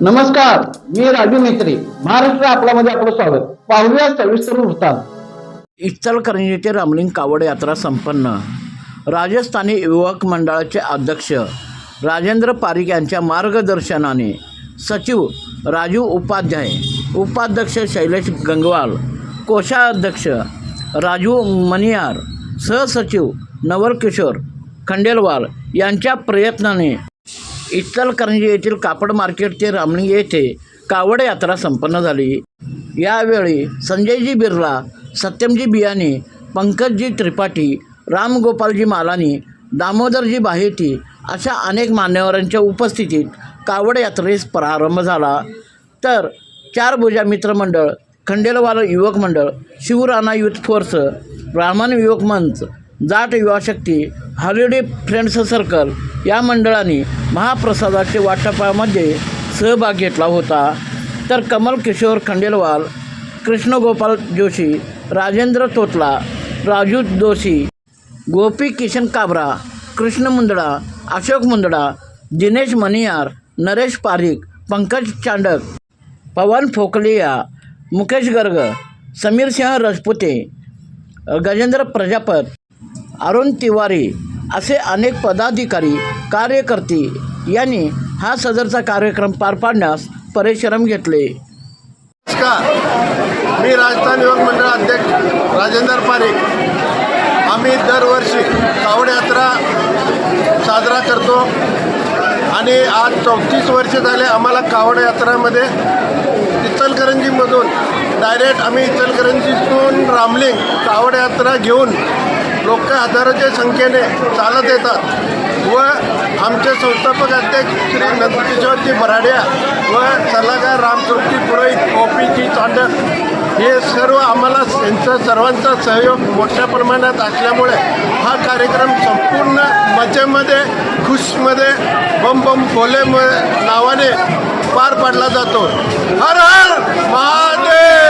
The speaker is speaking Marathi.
नमस्कार मी राजू मेत्री महाराष्ट्र आपल्यामध्ये आपलं स्वागत. पाहूया सविस्तर वृत्तांत. इचलकरंजी येथे रामलिंग कावड यात्रा संपन्न. राजस्थानी युवक मंडळाचे अध्यक्ष राजेंद्र पारिक यांच्या मार्गदर्शनाने सचिव राजू उपाध्याय उपाध्यक्ष शैलेश गंगवाल कोषाध्यक्ष राजू मनियार सहसचिव नवल किशोर खंडेलवाल यांच्या प्रयत्नाने इचलकरंजी येथील कापड मार्केट ते रामणी येथे कावड यात्रा संपन्न झाली. यावेळी संजयजी बिर्ला सत्यमजी बियाणे पंकजजी त्रिपाठी रामगोपालजी मालानी दामोदरजी बाहेती अशा अनेक मान्यवरांच्या उपस्थितीत कावड यात्रेस प्रारंभ झाला. तर चार भुजा मित्रमंडळ खंडेलवाल युवक मंडळ शिवराणा युथ फोर्स ब्राह्मण युवक मंच जाट युवा शक्ती हॉलिडे फ्रेंड्स सर्कल या मंडळाने महाप्रसादाचे वाटपामध्ये सहभाग घेतला होता. तर कमल किशोर खंडेलवाल कृष्णगोपाल जोशी राजेंद्र तोतला राजू जोशी गोपी किशन काबरा कृष्ण मुंदडा अशोक मुंदडा दिनेश मनियार नरेश पारिक पंकज चांडक पवन फोकलिया मुकेश गर्ग समीर सिंह राजपुते गजेंद्र प्रजापत अरुण तिवारी असे अनेक पदाधिकारी कार्यकर्ते यांनी हा सदरचा कार्यक्रम पार पाडण्यास परिश्रम घेतले. नमस्कार. मी राजस्थान युवक मंडळ अध्यक्ष राजेंद्र पारेख आम्ही दरवर्षी कावड यात्रा साजरा करतो आणि आज चौतीस वर्ष झाले आम्हाला कावड यात्रामध्ये इचलकरंजीमधून डायरेक्ट आम्ही इचलकरंजीतून रामलिंग कावड यात्रा घेऊन लोक हजाराच्या संख्येने चालत येतात. व आमचे संस्थापक अध्यक्ष श्री नंदकिशोरजी बराड्या व सल्लागार रामचौकी पुरोहित ओपीजी चांडक हे सर्व आम्हाला यांचा सर्वांचा सहयोग मोठ्या प्रमाणात असल्यामुळे हा कार्यक्रम संपूर्ण मजेमध्ये खुशमध्ये बम बम भोले म नावाने पार पाडला जातो. हर हर महादेव!